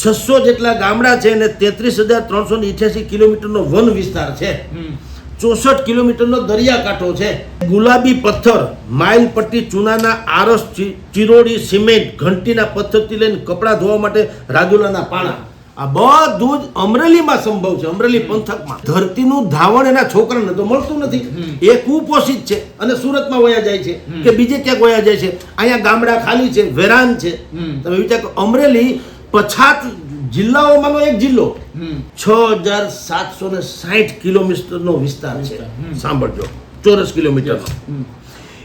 છસો જેટલા ગામડા છે અને તેત્રીસ હજાર ત્રણસો ને ઇઠ્યાસી કિલોમીટરનો વન વિસ્તાર છે. ચોસઠ કિલોમીટરનો દરિયાકાંઠો છે. ગુલાબી પથ્થર માઇલ પટ્ટી ચૂનાના આરસ ચિરોડી સિમેન્ટ ઘંટીના પથ્થરથી લઈને કપડાં ધોવા માટે રાજુલાના પાણા. આ બધું જ અમરેલીમાં સંભવ છે અમરેલી પંથકમાં. ધરતીનું ધાવણ એના છોકરાને તો મળતું નથી. એ કુપોષિત છે અને સુરતમાં વયા જાય છે કે બીજે ક્યાંક વયા જાય છે. અહીંયા ગામડા ખાલી છે વેરાન છે. તમે વિચાર અમરેલી પછાત જિલ્લાઓમાંનો એક જિલ્લો. છ હજાર સાતસો ને સાઠ કિલોમીટરનો વિસ્તાર છે. સાંભળજો. ચોરસ કિલોમીટરનો.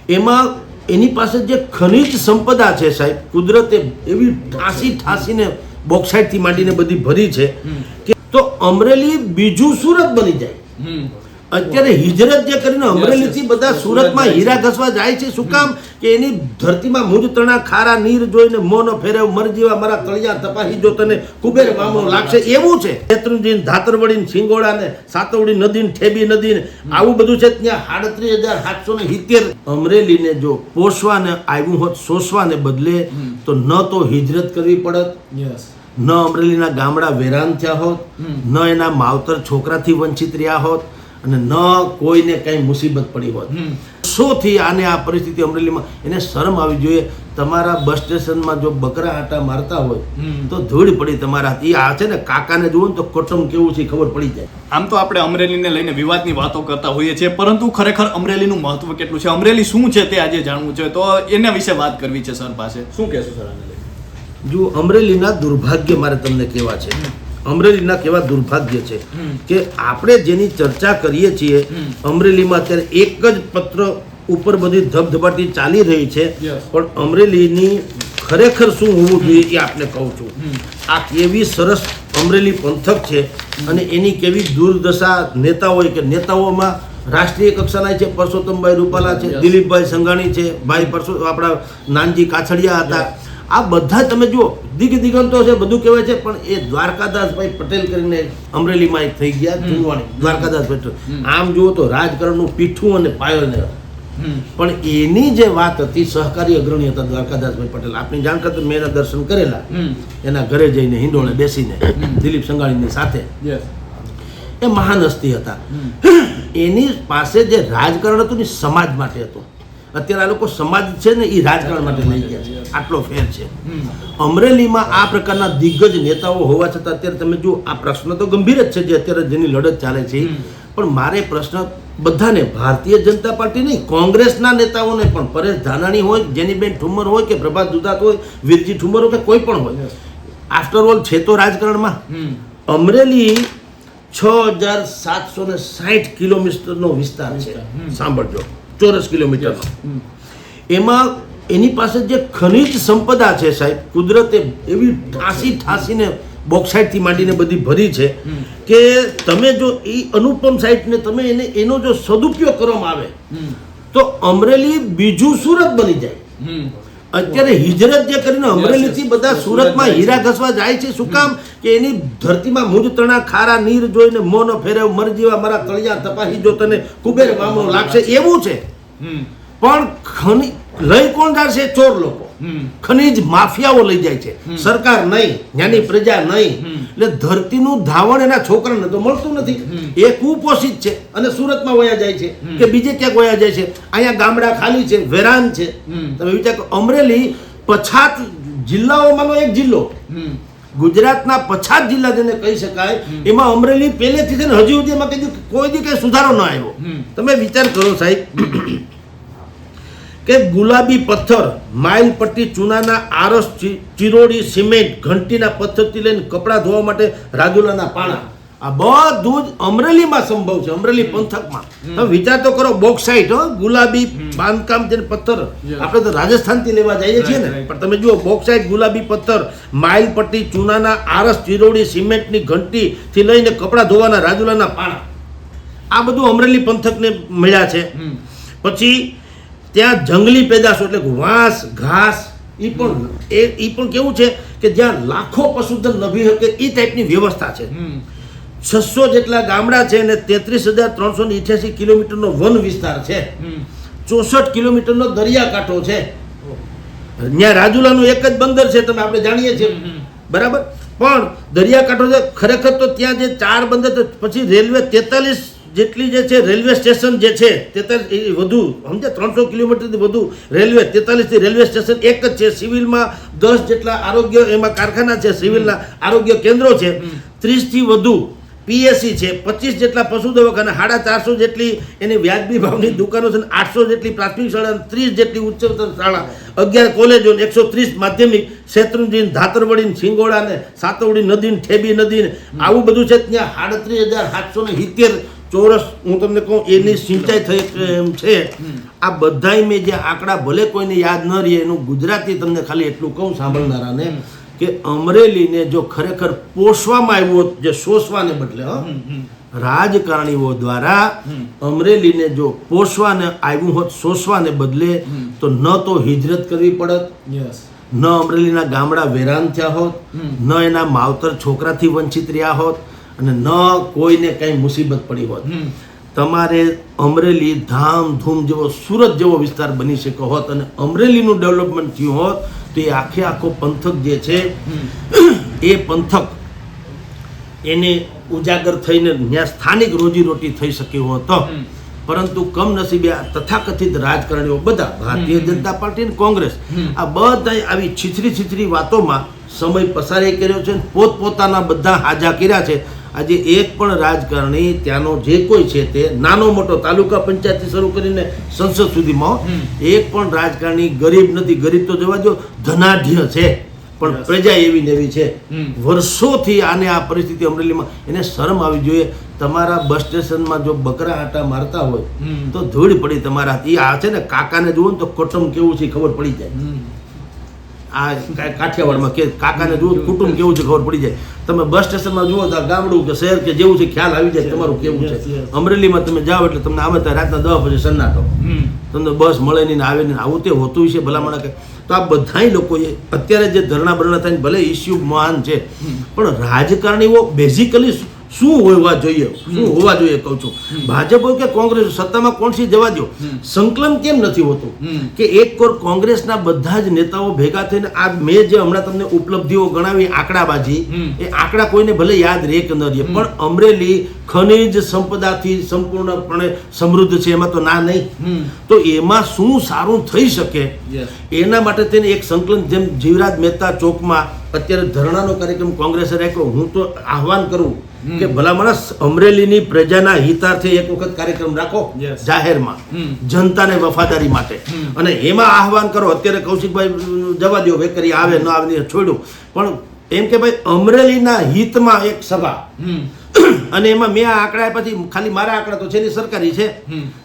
એમાં એની પાસે જે ખનિજ સંપદા છે સાહેબ કુદરતે એવી ઠાસી ઠાસીને બોક્સાઇટથી માંડીને બધી ભરી છે કે તો અમરેલી બીજું સુરત બની જાય. અત્યારે હિજરત જે કરીને અમરેલીથી બધા સુરતમાં હીરા ઘસવા જાય છે. શું કામ? કે એની ધરતીમાં મુજ તણા ખારા નીર જોઈને મોનો ફેરવ મરજીવા મારા તળિયા તપાસી જો તને કુબેર મામો લાગશે. એવું છે. શેત્રુંજી ધાતરવડી સિંગોડા ને સાતવડી નદી ને ઠેબી નદી ને આવું બધું છે. ત્યાં સાડત્રીસ હજાર સાતસો ને સિત્તેર. અમરેલીને જો પોષવાને આવ્યું હોત સોસવાને બદલે તો ન તો હિજરત કરવી પડત. ન અમરેલીના ગામડા વેરાન થયા હોત. ન એના માવતર છોકરાથી વંચિત રહ્યા હોત. અને ન કોઈને કંઈ મુસીબત પડી હોત. શોથી આને આ પરિસ્થિતિ અમરેલીમાં એને શરમ આવી જોઈએ. તમારા બસ સ્ટેશનમાં જો બકરા આટા મારતા હોય તો ધૂળ પડી તમારા એ ઈ આ છે ને કાકાને જુઓ ને તો કુટુંબ કેવું છે ખબર પડી જાય. આમ તો આપણે અમરેલીને લઈને વિવાદની વાતો કરતા હોઈએ છીએ પરંતુ ખરેખર અમરેલીનું મહત્વ કેટલું છે? અમરેલી શું છે તે આજે જાણવું છે? તો એના વિશે વાત કરવી છે સર પાસે. શું કહેશું સર આને લઈને? જો અમરેલીના દુર્ભાગ્ય મારે તમને કહેવા છે. અમરેલીના કેવા દુર્ભાગ્ય છે કે આપણે જેની ચર્ચા કરીએ છીએ અમરેલીમાં અત્યારે એક જ પત્ર ઉપર બધી ધબધબાટી ચાલી રહી છે. પણ અમરેલીની ખરેખર શું હોવું જોઈએ એ આપને કહું છું. આ કેવી સરસ અમરેલી પંથક છે અને એની કેવી દુર્દશા નેતાઓએ કે નેતાઓમાં રાષ્ટ્રીય કક્ષાના છે પરસોત્તમભાઈ રૂપાલા છે દિલીપભાઈ સંઘાણી છે ભાઈ પરસો આપણા નાનજી કાછડિયા હતા. આ બધા તમે જુઓ દિગ દિગંતો છે બધું કહેવાય છે પણ એ દ્વારકાદાસભાઈ પટેલ કરીને અમરેલીમાં એક થઈ ગયા જુનવાણી દ્વારકાદાસ પટેલ. આમ જુઓ તો રાજકારણનું પીઠું અને પાયોને પણ એની જે વાત હતી સહકારી અગ્રણી હતા દ્વારકાદાસભાઈ પટેલ આપની જાણ કરતા મેં એના દર્શન કરેલા. એના ઘરે જઈને હિંડોળે બેસીને દિલીપ સંઘાણીની સાથે. એ મહાન હસ્તી હતા. એની પાસે જે રાજકારણ હતું ને સમાજ માટે હતું. અત્યારે આ લોકો સમાજ છે ને એ રાજકારણ માટે લઈ ગયા છે. આટલો ફેર છે. અમરેલીમાં આ પ્રકારના દિગ્ગજ નેતાઓ હોવા છતાં અત્યારે તમે જો આ પ્રશ્ન તો ગંભીર જ છે જે અત્યારે જેની લડત ચાલે છે. પણ મારે પ્રશ્ન બધાને ભારતીય જનતા પાર્ટી નહીં કોંગ્રેસના નેતાઓને પણ પરેશ ધાનાણી હોય જેનીબેન ઠુમર હોય કે પ્રભાત દુધાત હોય વીરજી ઠુમર હોય કે કોઈ પણ હોય. આફ્ટર ઓલ છે તો રાજકારણમાં. અમરેલી છ હજાર સાતસો ને સાઠ કિલોમીટરનો વિસ્તાર છે. સાંભળજો. ચોરસ કિલોમીટર. એમાં એની પાસે જે ખનિજ સંપદા છે સાહેબ કુદરતે એવી ઠાસી ઠાસીને બોક્સાઇટથી માંડીને બધી ભરી છે કે તમે જો એ અનુપમ સાઇટને તમે એને એનો જો સદુપયોગ કરવામાં આવે તો અમરેલી બીજું સુરત બની જાય. અત્યારે હિજરત જે કરીને અમરેલીથી બધા સુરતમાં હીરા ઘસવા જાય છે. શું કામ? કે એની ધરતીમાં મુજ તણા ખારા નીર જોઈને મોનો ફેરવ મરજીવા મારા તળિયા તપાસી જો તને કુબેર મામો લાગશે. એવું છે. પણ ખની લઈ કોણ જાય ચોર લોકો. ખનીજ માફિયાઓ લઈ જાય છે. સરકાર નહીં જ્ઞાની પ્રજા નહીં. એટલે ધરતીનું ધાવણ એના છોકરાને તો મળતું નથી. એ કુપોષિત છે અને સુરતમાં વયા જાય છે કે બીજે ક્યાંક વયા જાય છે. અહીંયા ગામડા ખાલી છે વેરાન છે. તમે વિચાર અમરેલી પછાત જિલ્લાઓમાંનો એક જિલ્લો. ગુજરાતના પછાત જિલ્લા જેને કહી શકાય એમાં અમરેલી પહેલેથી છે ને હજી સુધી એમાં કીધું કોઈ દી કઈ સુધારો ન આવ્યો. તમે વિચાર કરો સાહેબ કે ગુલાબી પથ્થર માઇલ પટ્ટી ચૂનાના આરસ ચિરોડી સિમેન્ટ ઘંટીના પથ્થરથી લઈને કપડાં ધોવા માટે રાજુલાના પાણા આ બધું જ અમરેલીમાં સંભવ છે અમરેલી પંથકમાં. તમે વિચાર તો કરો બોક્સાઇટ હો ગુલાબી બાંધકામ જેને પથ્થર. આપણે તો રાજસ્થાનથી લેવા જઈએ છીએ ને. પણ તમે જુઓ બોક્સાઇટ ગુલાબી પથ્થર માઇલ પટ્ટી ચૂનાના આરસ ચિરોડી સિમેન્ટની ઘંટીથી લઈને કપડાં ધોવાના રાજુલાના પાણા આ બધું અમરેલી પંથકને મળ્યા છે. પછી ત્યાં જંગલી પેદાશો એટલે વાંસ ઘાસ એ પણ એ એ પણ કેવું છે કે જ્યાં લાખો પશુધન નભી શકે એ ટાઈપની વ્યવસ્થા છે. છસો જેટલા ગામડા છે અને તેત્રીસ હજાર ત્રણસો ને ઇઠ્યાસી કિલોમીટરનો વન વિસ્તાર છે. ચોસઠ કિલોમીટરનો દરિયાકાંઠો છે. ત્યાં રાજુલાનું એક જ બંદર છે તમે આપણે જાણીએ છીએ. બરાબર? પણ દરિયાકાંઠો છે ખરેખર તો ત્યાં જે ચાર બંદર તો પછી રેલવે તેતાલીસ જેટલી જે છે રેલવે સ્ટેશન જે છે તેતાલીસ વધુ સમજે ત્રણસો કિલોમીટરથી વધુ રેલવે તેતાલીસથી રેલવે સ્ટેશન એક જ છે. સિવિલમાં દસ જેટલા આરોગ્ય એમાં કારખાના છે સિવિલના આરોગ્ય કેન્દ્રો છે ત્રીસથી વધુ પીએસસી છે પચીસ જેટલા પશુ દવાખાના સાડા ચારસો જેટલી એની વ્યાજબી ભાવની દુકાનો છે આઠસો જેટલી પ્રાથમિક શાળા ત્રીસ જેટલી ઉચ્ચતર શાળા. અગિયાર કોલેજો એકસો ત્રીસ માધ્યમિક શેત્રુંજી ધાતરવડીન સિંગોડા ને સાતવડી નદીને ઠેબી નદી આવું બધું છે ત્યાં સાડત્રીસ હજાર સાતસો ને સિત્તેર ચોરસ હું તમને કહું એની સિંચાઈ થઈ એમ છે. આ બધાય મેં જે આંકડા ભલે કોઈને યાદ ન રહે એનું ગુજરાતી તમને ખાલી એટલું કહું સાંભળનારાને કે અમરેલીને જો ખરેખર પોષવામાં આવ્યું હોત જે શોષવાને બદલે હો રાજકારણીઓ દ્વારા અમરેલીને જો પોષવાને આવ્યું હોત શોષવાને બદલે તો ન તો હિજરત કરવી પડત ન અમરેલીના ગામડા વેરાન થયા હોત ન એના માવતર છોકરાથી વંચિત રહ્યા હોત અને ન કોઈને કંઈ મુસીબત પડી હોત. તમારે અમરેલી ધામધૂમ જેવો સુરત જેવો વિસ્તાર બની શક્યો હોત અને અમરેલીનું ડેવલપમેન્ટ થયું હોત તો એ આખે આખો પંથક જે છે એ પંથક એને ઉજાગર થઈને ત્યાં સ્થાનિક રોજીરોટી થઈ શકી હોત. પરંતુ કમનસીબે આ તથાકથિત રાજકારણીઓ બધા ભારતીય જનતા પાર્ટી અને કોંગ્રેસ આ બધા આવી છીછરી છીછરી વાતોમાં સમય પસાર કર્યો છે પોતપોતાના બધા હાજા કર્યા છે. આજે એક પણ રાજકારણી ત્યાંનો જે કોઈ છે તે નાનો મોટો તાલુકા પંચાયતથી શરૂ કરીને સંસદ સુધીમાં એક પણ રાજકારણી ગરીબ નથી. ગરીબ તો જવા દો ધનાઢ્ય છે. પણ પ્રજા એવી ને એવી છે. વર્ષોથી આને આ પરિસ્થિતિ અમરેલીમાં એને શરમ આવી જોઈએ. તમારા બસ સ્ટેશનમાં જો બકરા આટા મારતા હોય તો ધૂળ પડી તમારા એ આ છે ને કાકાને જુઓ ને તો કુટુંબ કેવું છે ખબર પડી જાય. આ કાઠિયાવાડમાં કે કાકાને જુઓ કુટુંબ કેવું છે ખબર પડી જાય. તમે બસ સ્ટેશનમાં જુઓ તો ગામડું કે શહેર કે જેવું છે ખ્યાલ આવી જાય તમારું કેવું છે. અમરેલીમાં તમે જાઓ એટલે તમને આવે ત્યાં રાતના દસ પછી સન્નાટો. તમને બસ મળે નહીં આવે નહીં આવું તે હોતું છે ભલામણ કે. તો આ બધાય લોકોએ અત્યારે જે ધરણા બરણા થાય ભલે ઇસ્યુ મહાન છે પણ રાજકારણીઓ બેઝિકલી શું હોવા જોઈએ? શું હોવા જોઈએ કહું છું. ભાજપ હોય કે કોંગ્રેસ સત્તામાં કોણસી જવા દો સંકલન કેમ નથી હોતું? કે એક કોર કોંગ્રેસના બધા જ નેતાઓ ભેગા થઈને આ મેં જે હમણાં તમને ઉપલબ્ધિઓ ગણાવી આંકડાબાજી એ આંકડા કોઈને ભલે યાદ રહે કે ન રહે પણ અમરેલી ખનિજ સંપદાથી સંપૂર્ણપણે સમૃદ્ધ છે એમાં તો ના નહીં. તો એમાં શું સારું થઈ શકે? એના માટે તેને એક સંકલન જેમ જીવરાજ મહેતા ચોકમાં અત્યારે ધરણાનો કાર્યક્રમ કોંગ્રેસે રાખ્યો. હું તો આહવાન કરું કે ભલા માણસ અમરેલીની પ્રજાના હિતાર્થે એક વખત કાર્યક્રમ રાખો જાહેરમાં. જનતાને વફાદારી માટે. અને એમાં આહવાન કરો. અત્યારે કૌશિકભાઈ જવા દો વેકરી આવે ન આવે ને છોડ્યું. પણ એમ કે ભાઈ અમરેલીના હિતમાં એક સભા. અને એમાં મેં આ આંકડા પછી ખાલી મારા આંકડા તો છે ને સરકારી છે.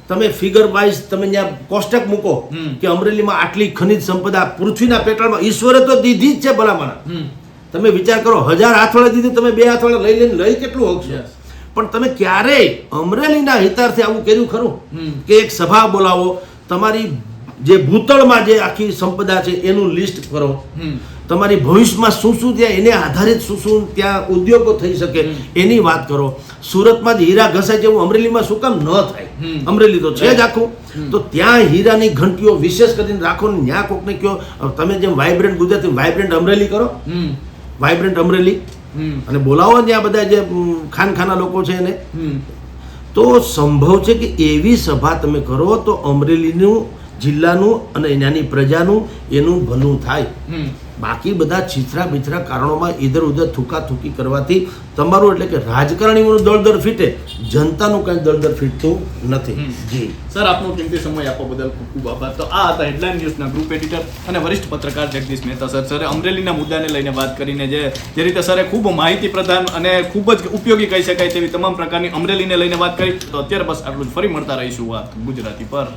તમે ફિગર વાઇઝ તમે ત્યાં કોષ્ટક મૂકો કે અમરેલીમાં આટલી ખનિજ સંપદા પૃથ્વીના પેટાળમાં ઈશ્વરે તો દીધી જ છે ભલામણ. તમે વિચાર કરો હજાર હાથવાળા દીધી તમે બે હાથવાળા લઈ લઈને લઈ કેટલું હોગશો છે? પણ તમે ક્યારેય અમરેલીના હિતાર્થે આવું કર્યું ખરું? કે એક સભા બોલાવો તમારી જે ભૂતળમાં જે આખી સંપદા છે એનું લિસ્ટ કરો. તમારી ભવિષ્યમાં શું શું ત્યાં એને આધારિત શું શું ત્યાં ઉદ્યોગો થઈ શકે એની વાત કરો. સુરતમાં જ હીરા ઘસાય જેવું અમરેલીમાં શું કામ ન થાય. અમરેલી તો છે જ આખું. તો ત્યાં હીરાની ઘંટીઓ વિશેષ કરીને રાખો ને ત્યાં કોકને કયો તમે જેમ વાઇબ્રન્ટ ગુજરાતી વાઇબ્રન્ટ અમરેલી કરો. વાઇબ્રન્ટ અમરેલી. અને બોલાવો ત્યાં બધા જે ખાનખાના લોકો છે એને. તો સંભવ છે કે એવી સભા તમે કરો તો અમરેલીનું જિલ્લાનું અને ત્યાંની પ્રજાનું એનું ભલું થાય. બાકી બધા છીછરા બીછરા કારણોમાં ઇધર ઉધર થૂકા થૂકી કરવાથી તમારું એટલે કે રાજકારણીઓનું દળદર ફીટે જનતાનું કાંઈ દળદર ફીટતું નથી. જી. સર આપનો કિંમતી સમય આપવા બદલ ખૂબ ખૂબ આભાર. તો આ હતા હેડલાઇન ન્યૂઝના ગ્રુપ એડિટર અને વરિષ્ઠ પત્રકાર જગદીશ મહેતા સર. સરે અમરેલીના મુદ્દાને લઈને વાત કરીને જે જે રીતે સરે ખૂબ માહિતી પ્રધાન અને ખૂબ જ ઉપયોગી કહી શકાય તેવી તમામ પ્રકારની અમરેલીને લઈને વાત કરી. તો અત્યારે બસ આટલું જ. ફરી મળતા રહીશું વાત ગુજરાતી પર.